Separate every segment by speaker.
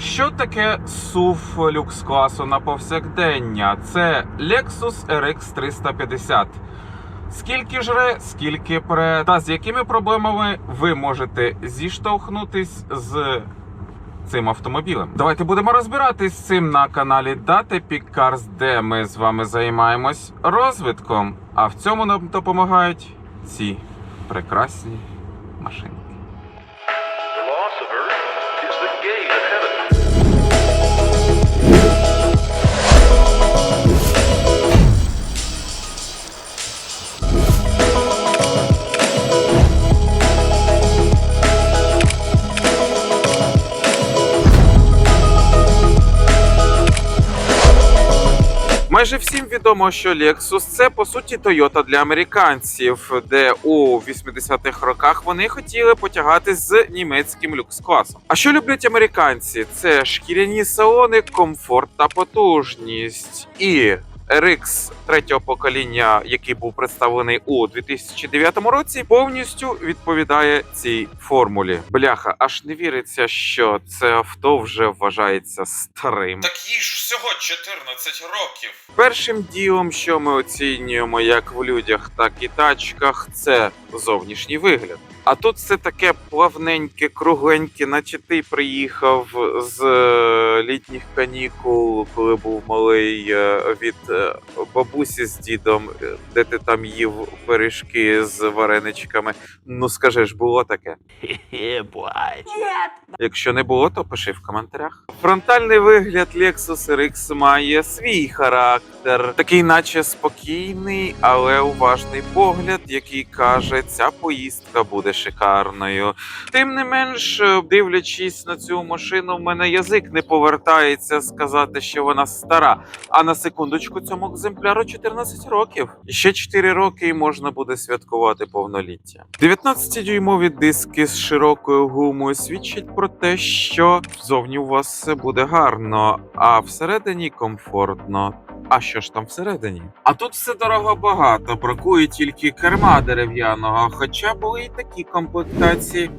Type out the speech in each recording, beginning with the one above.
Speaker 1: Що таке SUV люкс класу на повсякдення? Це Lexus RX 350. Скільки жре, скільки пре, та з якими проблемами ви можете зіштовхнутись з цим автомобілем? Давайте будемо розбиратись з цим на каналі Peak Cars, де ми з вами займаємось розвитком. А в цьому нам допомагають ці прекрасні машинки. Майже всім відомо, що Lexus це по суті Toyota для американців, де у 80-х роках вони хотіли потягатись з німецьким люкс-класом. А що люблять американці? Це шкіряні салони, комфорт та потужність. І RX третього покоління, який був представлений у 2009 році, повністю відповідає цій формулі. Бляха, аж не віриться, що це авто вже вважається старим. Так їй ж всього 14 років. Першим ділом, що ми оцінюємо як в людях, так і тачках, це зовнішній вигляд. А тут все таке плавненьке, кругленьке, наче ти приїхав з е, літніх канікул, коли був малий е, від е, бабусі з дідом, де ти там їв пиріжки з вареничками. Ну скажи ж, було таке? Якщо не було, то пиши в коментарях. Фронтальний вигляд Lexus RX має свій характер, такий, наче спокійний, але уважний погляд, який каже, ця поїздка буде шикарною. Тим не менш, е, дивлячись на цю машину, в мене язик не повертається сказати, що вона стара. А на секундочку цьому екземпляру 14 років. Ще 4 роки і можна буде святкувати повноліття. 19-дюймові диски з широкою гумою свідчать про те, що зовні у вас все буде гарно, а всередині комфортно. А що ж там всередині? А тут все дорого багато, бракує тільки керма дерев'яного, хоча були і такі комплектації.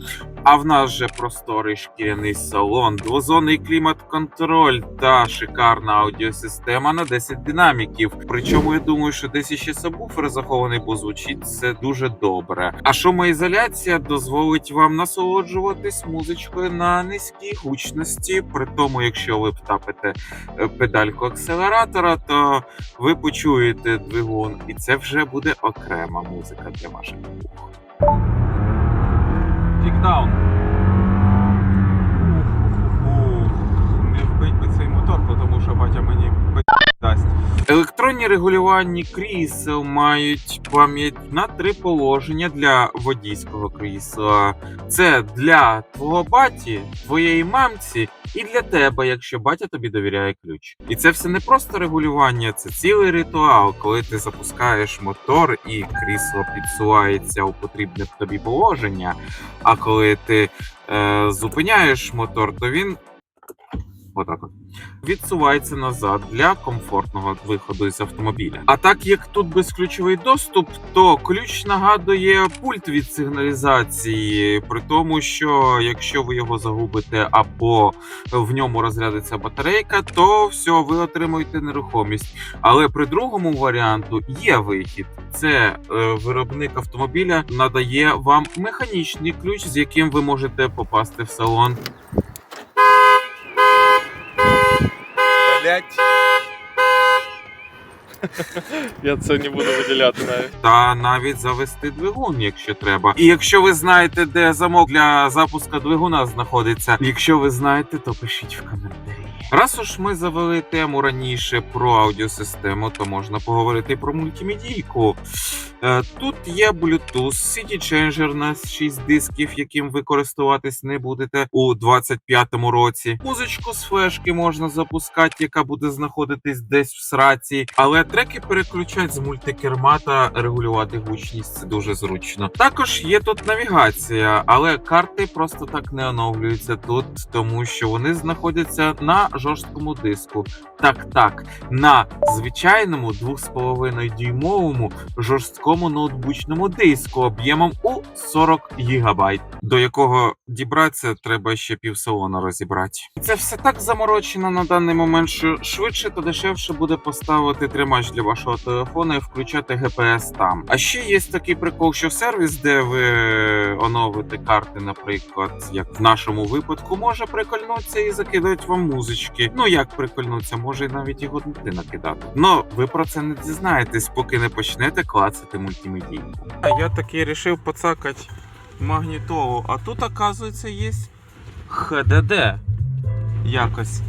Speaker 1: А в нас же просторий шкіряний салон, двозонний клімат-контроль та шикарна аудіосистема на 10 динаміків. Причому я думаю, що десь іще сабвуфер захований, бо звучить це дуже добре. А шумоізоляція дозволить вам насолоджуватись музичкою на низькій гучності. При тому, якщо ви втапите е, педальку акселератора, то ви почуєте двигун, і це вже буде окрема музика для ваших вух. Кікдаун. Не вбить би цей мотор, тому що батя мені дасть. Електронні регулювальні крісел мають пам'ять на три положення для водійського крісла. Це для твого баті, твоєї мамці і для тебе, якщо батя тобі довіряє ключ. І це все не просто регулювання, це цілий ритуал, коли ти запускаєш мотор і крісло підсувається у потрібне тобі положення. А коли ти е, зупиняєш мотор, то він отак от відсувається назад для комфортного виходу із автомобіля. А так як тут безключовий доступ, то ключ нагадує пульт від сигналізації, при тому, що якщо ви його загубите або в ньому розрядиться батарейка, то все, ви отримуєте нерухомість. Але при другому варіанту є вихід. Це е, виробник автомобіля надає вам механічний ключ, з яким ви можете попасти в салон.
Speaker 2: Блять. Я це не буду виділяти навіть.
Speaker 1: та навіть завести двигун, якщо треба. І якщо ви знаєте, де замок для запуска двигуна знаходиться, якщо ви знаєте, то пишіть в коментарі. Раз уж ми завели тему раніше про аудіосистему, то можна поговорити про мультимедійку. Е, Тут є Bluetooth, CD Changer на 6 дисків, яким ви користуватись не будете у 25-му році. Музичку з флешки можна запускати, яка буде знаходитись десь в сраці, але треки переключати з мультикерма та регулювати гучність це дуже зручно. Також є тут навігація, але карти просто так не оновлюються тут, тому що вони знаходяться на жорсткому диску. Так, так, на звичайному 2,5 дюймовому жорсткому ноутбучному диску об'ємом у 40 гігабайт, до якого дібратися треба ще півсалона розібрати. Це все так заморочено на даний момент, що швидше та дешевше буде поставити тримач для вашого телефона і включати GPS там. А ще є такий прикол, що сервіс, де ви оновите карти, наприклад, як в нашому випадку, може прикольнутися і закидати вам музички. Ну як прикольнутися, може навіть і годноти накидати. Но ви про це не дізнаєтесь, поки не почнете клацати мультимедійку. Я таки вирішив поцакати магнітолу, а тут, оказується, є ХДД якось.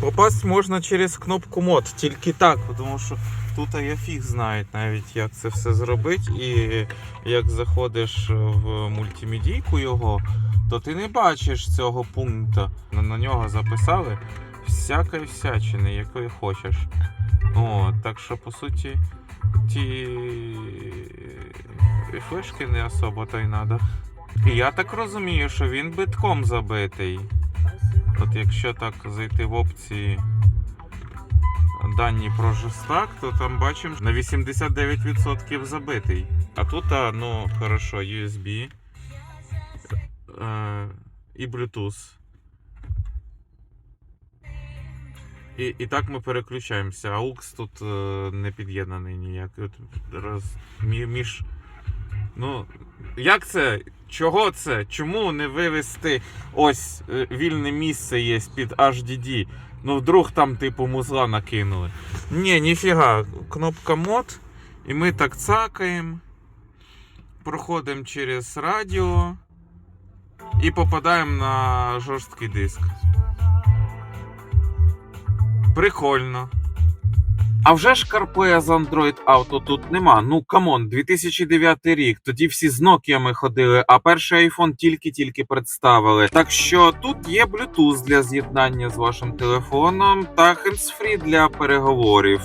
Speaker 1: Попасть можна через кнопку мод, тільки так, тому що тут я фіг знає навіть, як це все зробити. І як заходиш в мультимедійку його, то ти не бачиш цього пункту. На нього записали всякої всячини, якої хочеш. О, так що, по суті, ті флешки не особо то й надо. І я так розумію, що він битком забитий. От якщо так зайти в опції дані про жестак, то там бачимо на 89% забитий. А тут, а, ну, хорошо, USB е, і Bluetooth. І, і так ми переключаємося. AUX тут е, не під'єднаний ніяк. Мі- між. Ну, як це? Чого це? Чому не вивести ось е, вільне місце є під HDD? Ну, вдруг там, типу, музла накинули. Ні, ніфіга. Кнопка мод. І ми так цакаємо. Проходимо через радіо. І попадаємо на жорсткий диск. Прикольно. А вже ж CarPlay з Android Auto тут нема. Ну камон, 2009 рік. Тоді всі з Nokia ходили, а перший iPhone тільки-тільки представили. Так що тут є Bluetooth для з'єднання з вашим телефоном та hands-free для переговорів.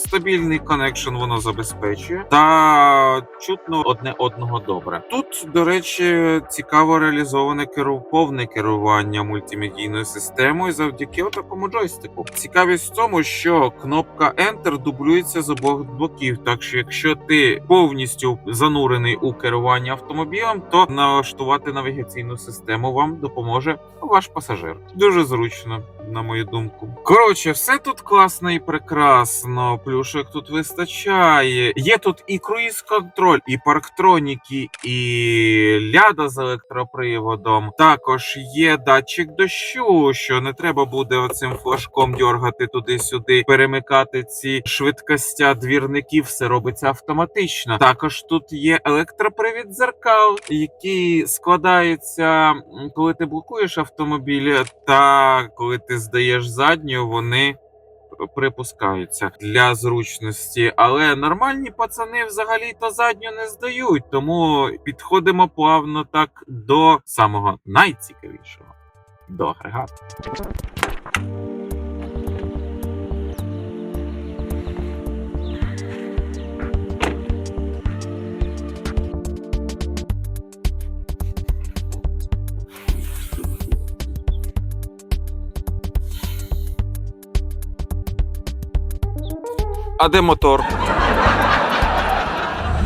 Speaker 1: Стабільний коннекшн воно забезпечує та чутно одне одного добре. Тут, до речі, цікаво реалізоване керу... повне керування мультимедійною системою завдяки такому джойстику. Цікавість в тому, що кнопка Enter дублюється з обох боків. Так що, якщо ти повністю занурений у керуванні автомобілем, то налаштувати навігаційну систему вам допоможе ваш пасажир. Дуже зручно, на мою думку. Коротше, все тут класно і прекрасно. Плюшок тут вистачає. Є тут і круїз контроль, і парктроніки, і ляда з електроприводом. Також є датчик дощу, що не треба буде оцим флажком дьоргати туди-сюди, перемикати ці швидкостя двірників. Все робиться автоматично. Також тут є електропривід дзеркал, який складається, коли ти блокуєш автомобіль, та коли ти здаєш задню, вони припускаються для зручності. Але нормальні пацани взагалі то задню не здають, тому підходимо плавно так до самого найцікавішого до агрегату. А де мотор?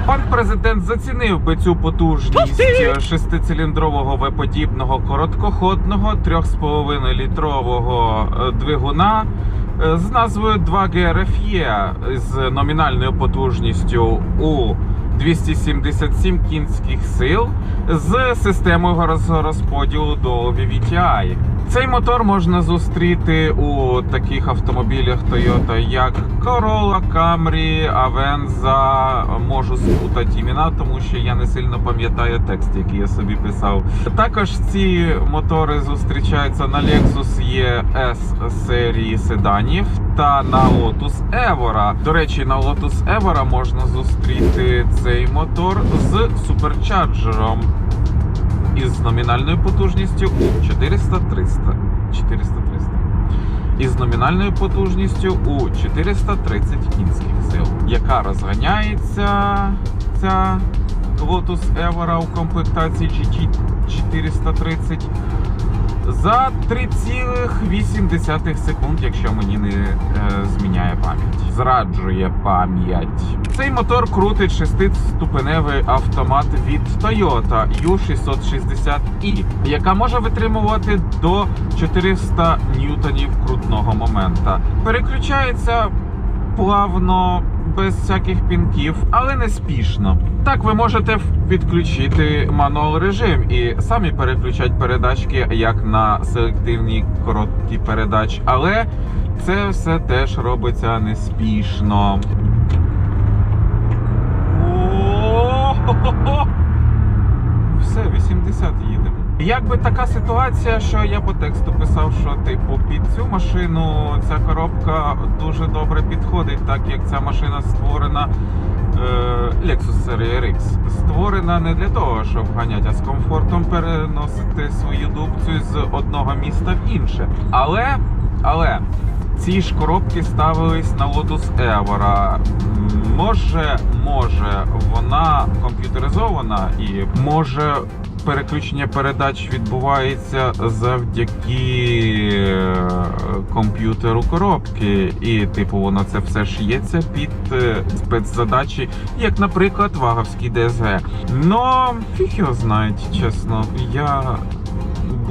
Speaker 1: Пан президент зацінив би цю потужність шестициліндрового В-подібного короткоходного 3,5 літрового е, двигуна е, з назвою 2G RFE з номінальною потужністю у 277 кінських сил з системою розподілу Dolby VTI. Цей мотор можна зустріти у таких автомобілях Toyota, як Corolla, Camry, Avenza. Можу спутати імена, тому що я не сильно пам'ятаю текст, який я собі писав. Також ці мотори зустрічаються на Lexus ES серії седанів та на Lotus Evora. До речі, на Lotus Evora можна зустріти цей мотор з суперчарджером із номінальною потужністю у 400 300 400 300 із номінальною потужністю у 430 кінських сил, яка розганяється ця Lotus Evora у комплектації GT 430 за 3,8 секунд, якщо мені не е, зміняє пам'ять. Зраджує пам'ять. Цей мотор крутить шестиступеневий автомат від Toyota U660i, яка може витримувати до 400 ньютонів крутного момента. Переключається плавно, без всяких пінків, але не спішно. Так ви можете підключити мануал режим і самі переключати передачки як на селективні короткі передач, але це все теж робиться неспішно. Все, 80 їдемо. Якби така ситуація, що я по тексту писав, що типу під цю машину ця коробка дуже добре підходить, так як ця машина створена е, Lexus Series RX. Створена не для того, щоб ганяти, а з комфортом переносити свою дубцю з одного міста в інше. Але, але ці ж коробки ставились на Lotus Evora. Може, може, вона комп'ютеризована і може переключення передач відбувається завдяки е, комп'ютеру коробки. І, типу, воно це все шиється під е, спецзадачі, як, наприклад, ваговський ДСГ. Но фіг його знають, чесно. Я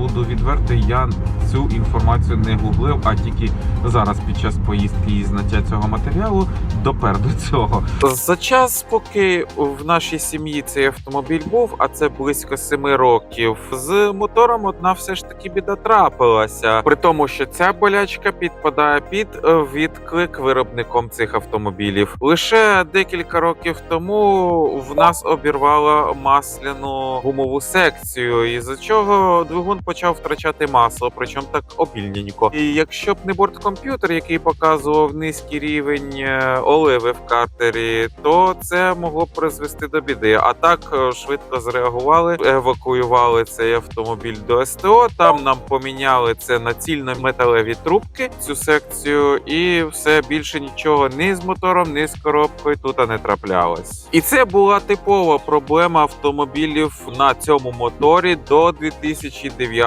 Speaker 1: буду відвертий, я цю інформацію не гуглив, а тільки зараз під час поїздки і знаття цього матеріалу допер до цього. За час, поки в нашій сім'ї цей автомобіль був, а це близько семи років, з мотором одна все ж таки біда трапилася. При тому, що ця болячка підпадає під відклик виробником цих автомобілів. Лише декілька років тому в нас обірвало масляну гумову секцію, із за чого двигун почав втрачати масло, причому так обільненько. І якщо б не борткомп'ютер, який показував низький рівень е, оливи в картері, то це могло б призвести до біди. А так е, швидко зреагували, евакуювали цей автомобіль до СТО. Там нам поміняли це на цільно-металеві трубки, цю секцію, і все більше нічого ні з мотором, ні з коробкою тут не траплялось. І це була типова проблема автомобілів на цьому моторі до 2009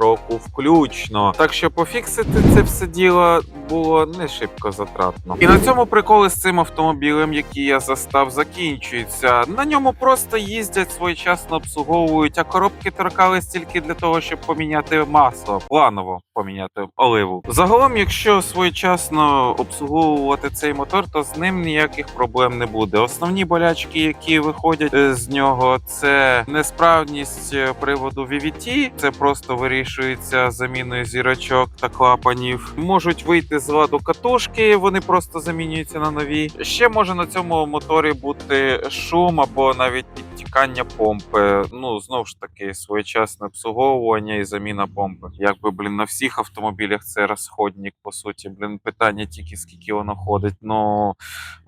Speaker 1: року включно. Так що пофіксити це все діло було не шибко затратно. І на цьому приколи з цим автомобілем, який я застав, закінчуються. На ньому просто їздять своєчасно обслуговують, а коробки торкались тільки для того, щоб поміняти масло, планово поміняти оливу. Загалом, якщо своєчасно обслуговувати цей мотор, то з ним ніяких проблем не буде. Основні болячки, які виходять е, з нього, це несправність е, приводу VVT, це просто вирішується заміною зірочок та клапанів. Можуть вийти з ладу катушки, вони просто замінюються на нові. Ще може на цьому моторі бути шум або навіть підтікання помпи. Ну знову ж таки, своєчасне обслуговування і заміна помпи. Якби блін на всіх автомобілях це розходник, по суті. Блін, питання тільки скільки воно ходить. Ну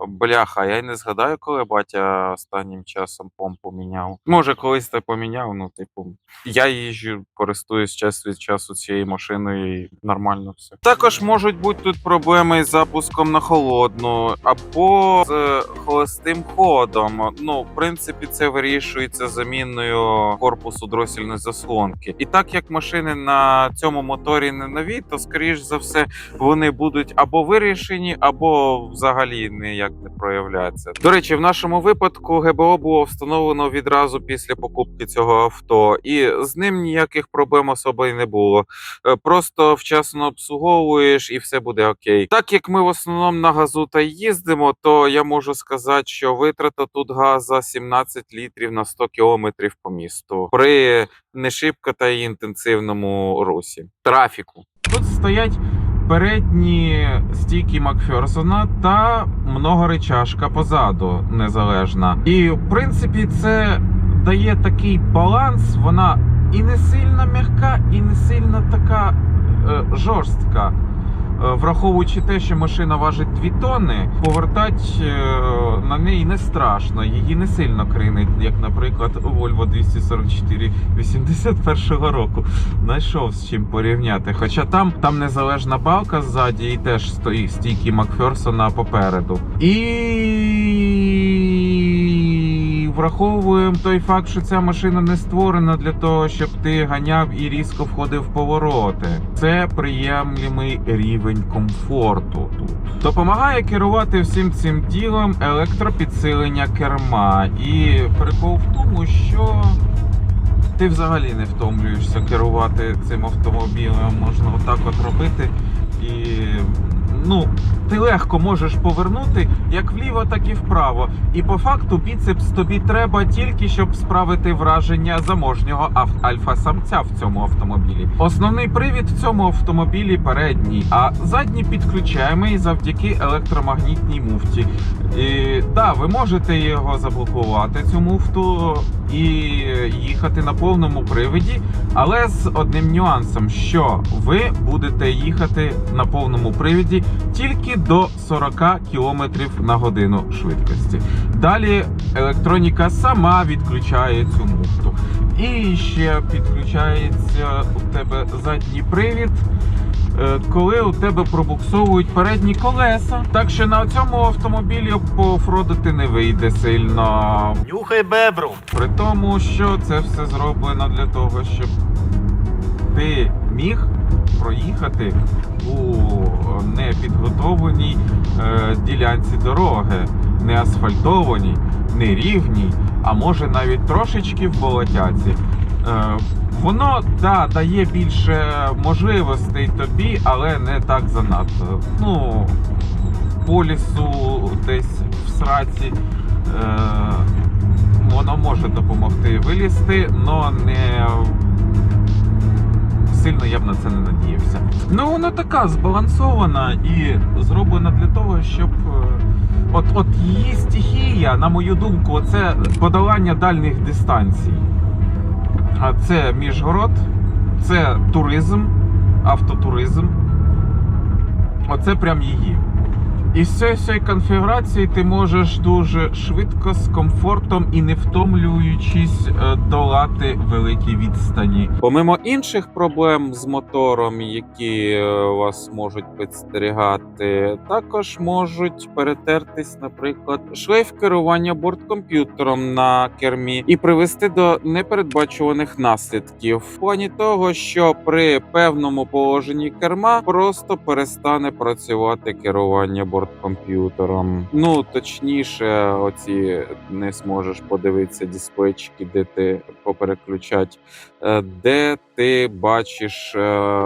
Speaker 1: бляха, я й не згадаю, коли батя останнім часом помпу міняв. Може, колись та поміняв. Ну, типу, я їжджу, користуюсь час від часу цією машиною і нормально все. Також можуть бути тут проблеми з запуском на холодну або з холостим ходом. Ну, в принципі, це вирішується заміною корпусу дросільної заслонки. І так як машини на цьому моторі не нові, то скоріш за все вони будуть або вирішені, або взагалі ніяк не проявляться. До речі, в нашому випадку ГБО було встановлено відразу після покупки цього авто, і з ним ніяких проблем особо й не було. Е, Просто вчасно обслуговуєш і все буде окей. Так як ми в основному на газу та їздимо, то я можу сказати, що витрата тут газа 17 літрів на 100 кілометрів по місту при не шибко та інтенсивному русі. Трафіку. Тут стоять передні стійки Макферсона та многоречашка позаду незалежна. І в принципі це дає такий баланс. Вона і не сильно м'яка, і не сильно така е, жорстка. Е, Враховуючи те, що машина важить 2 тонни, повертати е, на неї не страшно, її не сильно кринить, як, наприклад, Volvo 244 81 року. Знайшов з чим порівняти. Хоча там, там незалежна балка ззаді і теж стоїть стійки Макферсона попереду. І враховуємо той факт, що ця машина не створена для того, щоб ти ганяв і різко входив в повороти. Це приємлемий рівень комфорту тут. Допомагає керувати всім цим ділом електропідсилення керма. І прикол в тому, що ти взагалі не втомлюєшся керувати цим автомобілем. Можна отак от робити і. Ну, ти легко можеш повернути як вліво, так і вправо. І по факту біцепс тобі треба тільки щоб справити враження заможнього альфа-самця в цьому автомобілі. Основний привід в цьому автомобілі передній, а задній підключаємий завдяки електромагнітній муфті. І да, ви можете його заблокувати, цю муфту, і їхати на повному приводі, але з одним нюансом, що ви будете їхати на повному привіді тільки до 40 км на годину швидкості. Далі електроніка сама відключає цю муфту. І ще підключається у тебе задній привід. е, Коли у тебе пробуксовують передні колеса, так що на цьому автомобілі поофродити не вийде сильно.
Speaker 3: Нюхай бебру.
Speaker 1: При тому, що це все зроблено для того, щоб ти міг проїхати у непідготовленій е, ділянці дороги, не асфальтованій, не рівній, а може навіть трошечки в болотяці. Е, воно да, дає більше можливостей тобі, але не так занадто. Ну, по лісу десь в сраці. Е, воно може допомогти вилізти, але не сильно я б на це не надіявся. Ну вона така збалансована і зроблена для того, щоб. е, От, от її стихія, на мою думку, це подолання дальніх дистанцій. А це міжгород, це туризм, автотуризм. Оце прям її. І з цієї конфігурації ти можеш дуже швидко, з комфортом і не втомлюючись е, долати великі відстані. Помимо інших проблем з мотором, які е, вас можуть підстерігати, також можуть перетертись, наприклад, шлейф керування борткомп'ютером на кермі і привести до непередбачуваних наслідків в плані того, що при певному положенні керма просто перестане працювати керування борткомп'ютером. Ну точніше, оці не зможеш подивитися дисплейчики, де ти попереключать, де ти бачиш е,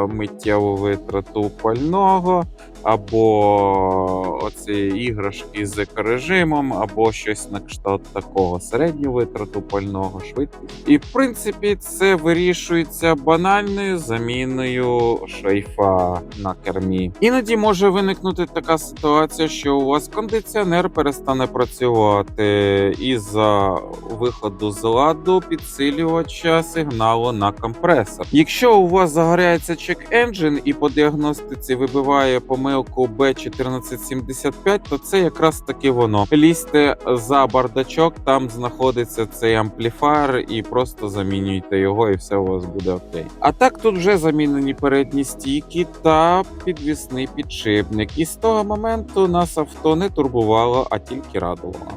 Speaker 1: миттєву витрату пального, або оці іграшки з екорежимом, або щось на кшталт такого середню витрату пального, швидкість. І в принципі це вирішується банальною заміною шлейфа на кермі. Іноді може виникнути така ситуація, що у вас кондиціонер перестане працювати із-за виходу з ладу підсилювача сигналу на компресор. Якщо у вас загоряється чек енджин і по діагностиці вибиває помилку B1475, то це якраз таки воно. Лізьте за бардачок, там знаходиться цей ампліфаєр, і просто замінюйте його, і все у вас буде окей. А так тут вже замінені передні стійки та підвісний підшипник. І з того моменту нас авто не турбувало, а тільки радувало.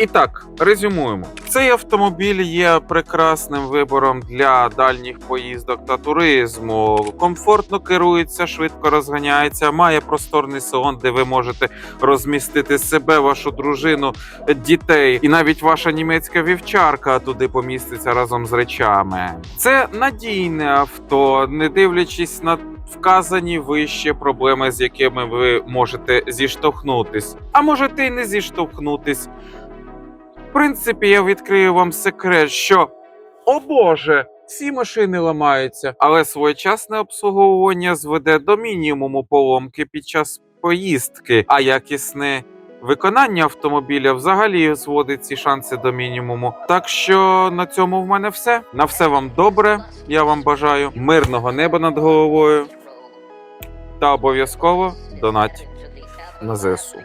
Speaker 1: І так, резюмуємо. Цей автомобіль є прекрасним вибором для дальніх поїздок та туризму. Комфортно керується, швидко розганяється, має просторний салон, де ви можете розмістити себе, вашу дружину, дітей, і навіть ваша німецька вівчарка туди поміститься разом з речами. Це надійне авто, не дивлячись на вказані вище проблеми, з якими ви можете зіштовхнутись, а можете й не зіштовхнутись. В принципі, я відкрию вам секрет, що о Боже, всі машини ламаються, але своєчасне обслуговування зведе до мінімуму поломки під час поїздки, а якісне виконання автомобіля взагалі зводить ці шанси до мінімуму. Так що на цьому в мене все. На все вам добре. Я вам бажаю мирного неба над головою та обов'язково донать на ЗСУ.